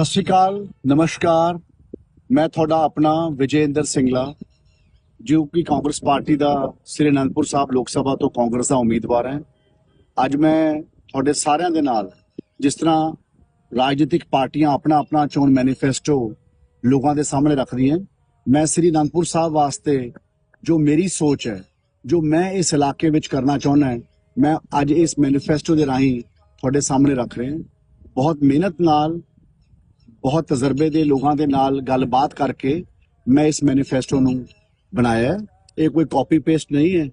ਸਤਿ ਸ਼੍ਰੀ ਅਕਾਲ, ਨਮਸਕਾਰ। ਮੈਂ ਤੁਹਾਡਾ ਆਪਣਾ ਵਿਜੇਂਦਰ ਸਿੰਗਲਾ ਜੋ ਕਿ ਕਾਂਗਰਸ ਪਾਰਟੀ ਦਾ ਸ੍ਰੀ ਅਨੰਦਪੁਰ ਸਾਹਿਬ ਲੋਕ ਸਭਾ ਤੋਂ ਕਾਂਗਰਸ ਦਾ ਉਮੀਦਵਾਰ ਹੈ। ਅੱਜ ਮੈਂ ਤੁਹਾਡੇ ਸਾਰਿਆਂ ਦੇ ਨਾਲ ਜਿਸ ਤਰ੍ਹਾਂ ਰਾਜਨੀਤਿਕ ਪਾਰਟੀਆਂ ਆਪਣਾ ਆਪਣਾ ਚੋਣ ਮੈਨੀਫੈਸਟੋ ਲੋਕਾਂ ਦੇ ਸਾਹਮਣੇ ਰੱਖਦੀਆਂ, ਮੈਂ ਸ੍ਰੀ ਅਨੰਦਪੁਰ ਸਾਹਿਬ ਵਾਸਤੇ ਜੋ ਮੇਰੀ ਸੋਚ ਹੈ, ਜੋ ਮੈਂ ਇਸ ਇਲਾਕੇ ਵਿੱਚ ਕਰਨਾ ਚਾਹੁੰਦਾ ਮੈਂ ਅੱਜ ਇਸ ਮੈਨੀਫੈਸਟੋ ਦੇ ਰਾਹੀਂ ਤੁਹਾਡੇ ਸਾਹਮਣੇ ਰੱਖ ਰਿਹਾ ਬਹੁਤ ਮਿਹਨਤ ਨਾਲ ਬਹੁਤ ਤਜਰਬੇ ਦੇ ਲੋਕਾਂ ਦੇ ਨਾਲ ਗੱਲਬਾਤ ਕਰਕੇ ਮੈਂ ਇਸ ਮੈਨੀਫੈਸਟੋ ਨੂੰ ਬਣਾਇਆ ਹੈ। ਇਹ ਕੋਈ ਕਾਪੀ ਪੇਸਟ ਨਹੀਂ ਹੈ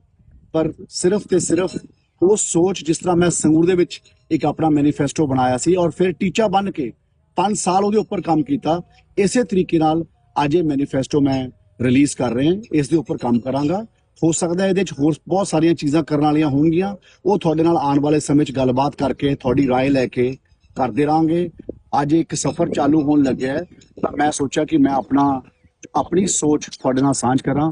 ਪਰ ਸਿਰਫ ਤੇ ਸਿਰਫ ਉਹ ਸੋਚ ਜਿਸ ਤਰ੍ਹਾਂ ਮੈਂ ਸੰਗਰੂਰ ਦੇ ਵਿੱਚ ਇੱਕ ਆਪਣਾ ਮੈਨੀਫੈਸਟੋ ਬਣਾਇਆ ਸੀ ਔਰ ਫਿਰ ਟੀਚਾ ਬਣ ਕੇ 5 ਸਾਲ ਉਹਦੇ ਉੱਪਰ ਕੰਮ ਕੀਤਾ ਇਸੇ ਤਰੀਕੇ ਨਾਲ ਅੱਜ ਇਹ ਮੈਨੀਫੈਸਟੋ ਮੈਂ ਰਿਲੀਜ਼ ਕਰ ਰਿਹਾ ਇਸ ਦੇ ਉੱਪਰ ਕੰਮ ਕਰਾਂਗਾ ਹੋ ਸਕਦਾ ਹੈ ਇਹਦੇ ਵਿੱਚ ਹੋਰ ਬਹੁਤ ਸਾਰੀਆਂ ਚੀਜ਼ਾਂ ਕਰਨ ਵਾਲੀਆਂ ਹੋਣਗੀਆਂ ਉਹ ਤੁਹਾਡੇ ਨਾਲ ਆਉਣ ਵਾਲੇ ਸਮੇਂ 'ਚ ਗੱਲਬਾਤ ਕਰਕੇ ਤੁਹਾਡੀ رائے ਲੈ ਕੇ ਕਰਦੇ ਰਾਂਗੇ ਅੱਜ ਇੱਕ ਸਫ਼ਰ ਚਾਲੂ ਹੋਣ ਲੱਗਿਆ ਹੈ, ਤਾਂ ਮੈਂ ਸੋਚਿਆ ਕਿ ਮੈਂ ਆਪਣਾ, ਆਪਣੀ ਸੋਚ ਤੁਹਾਡੇ ਨਾਲ ਸਾਂਝ ਕਰਾਂ।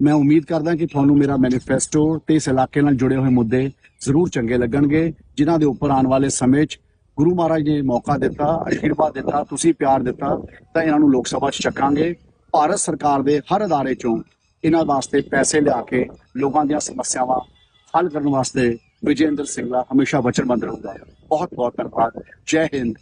ਮੈਂ ਉਮੀਦ ਕਰਦਾ ਕਿ ਤੁਹਾਨੂੰ ਮੇਰਾ ਮੈਨੀਫੈਸਟੋ ਤੇ ਇਸ ਇਲਾਕੇ ਨਾਲ ਜੁੜੇ ਹੋਏ ਮੁੱਦੇ ਜ਼ਰੂਰ ਚੰਗੇ ਲੱਗਣਗੇ, ਜਿਨ੍ਹਾਂ ਦੇ ਉੱਪਰ ਆਉਣ ਵਾਲੇ ਸਮੇਂ 'ਚ ਗੁਰੂ ਮਹਾਰਾਜ ਨੇ ਮੌਕਾ ਦਿੱਤਾ ਅਸ਼ੀਰਵਾਦ ਦਿੱਤਾ, ਤੁਸੀਂ ਪਿਆਰ ਦਿੱਤਾ, ਤਾਂ ਇਹਨਾਂ ਨੂੰ ਲੋਕ ਸਭਾ 'ਚ ਚੱਕਾਂਗੇ। ਭਾਰਤ ਸਰਕਾਰ ਦੇ ਹਰ ਅਦਾਰੇ 'ਚੋਂ ਇਹਨਾਂ ਵਾਸਤੇ ਪੈਸੇ ਲਿਆ ਕੇ ਲੋਕਾਂ ਦੀਆਂ ਸਮੱਸਿਆਵਾਂ ਹੱਲ ਕਰਨ ਵਾਸਤੇ ਵਿਜੇਂਦਰ ਸਿੰਘਲਾ ਹਮੇਸ਼ਾ ਵਚਨਬੱਧ ਰਹੂਗਾ। ਬਹੁਤ ਬਹੁਤ ਧੰਨਵਾਦ। ਜੈ ਹਿੰਦ।